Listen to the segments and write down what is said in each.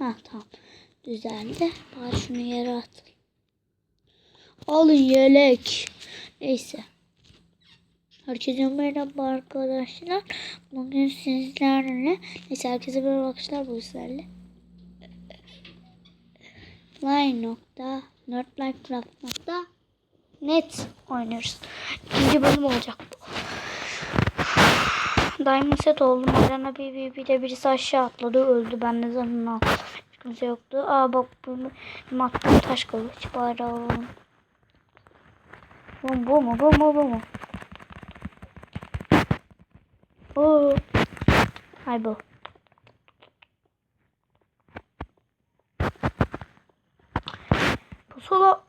Ha tamam. Düzeldi. Bari şunu yere at. Alın yelek. Neyse. Herkese merhaba arkadaşlar. Bugün sizlerle neyse herkese merhaba arkadaşlar bu sizlerle. Line nokta nerdlifecraft nokta net oynuyoruz. İkinci bölüm olacak bu. Diamond set oldum. Arana bir, bir, bir de birisi aşağı atladı. Öldü. Ben de. Hiç kimse yoktu. Aa bak bu attığım taş kılıç. Alalım. Bu, bu mu? Bu mu? Bu mu? Oo. Hay bu. Pusula.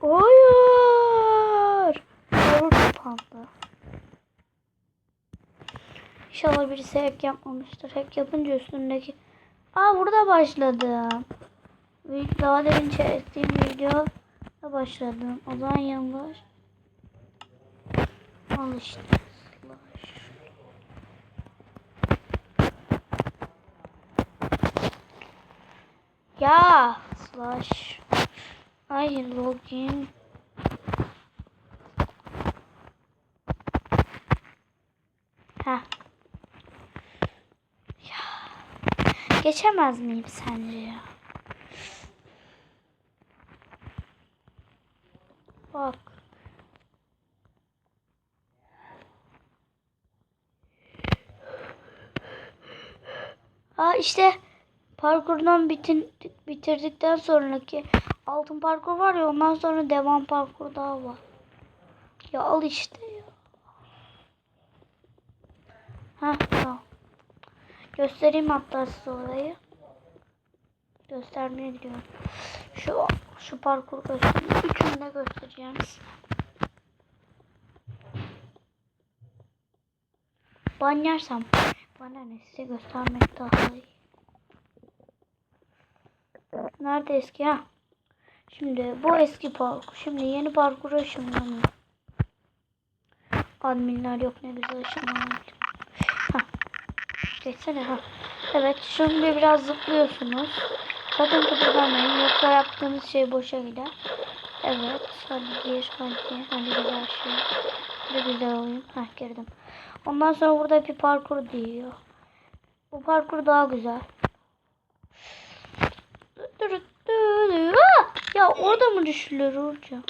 Hayır. Yavru kapandı. İnşallah birisi hack yapmamıştır. Hack yapınca üstündeki... Aa burada başladım. Daha demin çektiğim video da başladım. O zaman yanlış. Al işte. Ya slash. Hayır login. Ha. Ya. Geçemez miyim sence ya? Bak. Aa işte parkurdan bitin, bitirdikten sonraki altın parkur var ya ondan sonra devam parkur daha var. Ya al işte ya. Ha tamam. Göstereyim hatta size orayı. Göstermeye gidiyorum. Şu şu parkur göstereyim. Üçünü de göstereceğim. Ban yersem bana ne size göstermek daha iyi. Nerede eski ha? Şimdi bu eski parkur. Şimdi yeni parkura ışınlanıyor. Adminler yok ne güzel ışınlanıyor. Ha. Geçsene ha. Evet şimdi biraz zıplıyorsunuz. Sakın kıpırdamayın yoksa yaptığınız şey boşa gider. Evet hadi gir hadi hadi güzel şey. Hadi güzel olayım. Heh girdim. Ondan sonra burada bir parkur diyor. Bu parkur daha güzel. Ya orada mı düşülür Uğurcan?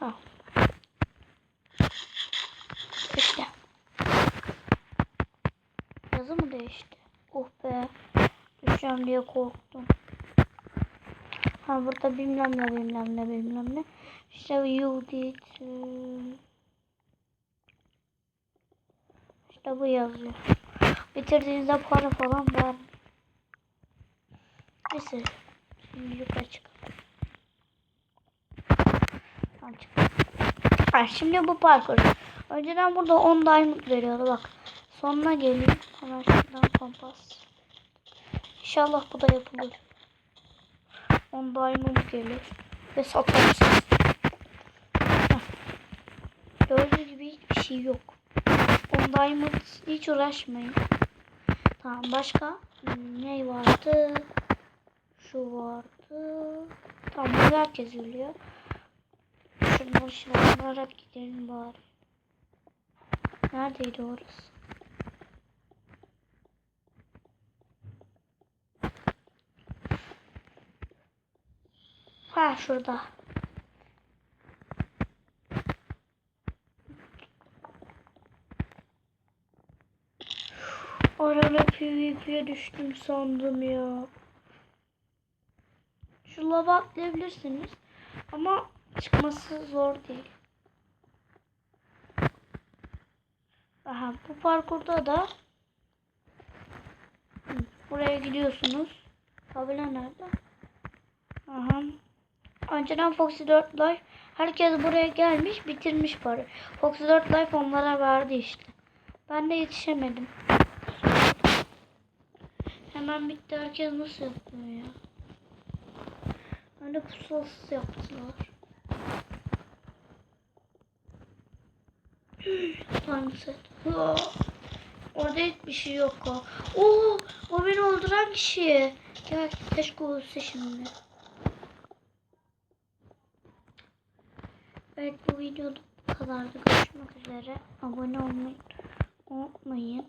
Ha. İşte. Yazı mı değişti? Oh be. Düşeceğim diye korktum. Ha burada bilmem ne bilmem ne bilmem ne. İşte you did. e, İşte bu yazıyor. Bitirdiğinizde para falan var. Neyse. Şimdi yukarı çıkalım. Tamam çıkalım. Ha, şimdi bu parkur. Önceden burada 10 diamond veriyordu bak. Sonuna geleyim. Hemen şuradan kompas. İnşallah bu da yapılır. 10 diamond gelir. Ve satarsınız. Heh. Gördüğünüz gibi hiçbir şey yok. 10 diamond hiç uğraşmayın. Tamam başka ne vardı? Şu vardı. Tamam bunu herkes biliyor. Şuradan şuradan gidelim bari. Neredeydi orası? Ha şurada. Arada PvP'ye düştüm sandım ya. Şu lava atlayabilirsiniz. Ama çıkması zor değil. Aha bu parkurda da buraya gidiyorsunuz. Tabela nerede? Aha. Önceden Foxy 4 Life herkes buraya gelmiş bitirmiş para. Foxy 4 Life onlara verdi işte. Ben de yetişemedim. Hemen bitti herkes nasıl yapıyor ya? Ben de pusulasız yaptılar. Time set. Hıa. Orada hiçbir şey yok o. Oo, o beni öldüren kişi. Gel keşke olsa şimdi. Evet bu videoda bu kadardı. Görüşmek üzere. Abone olmayı unutmayın.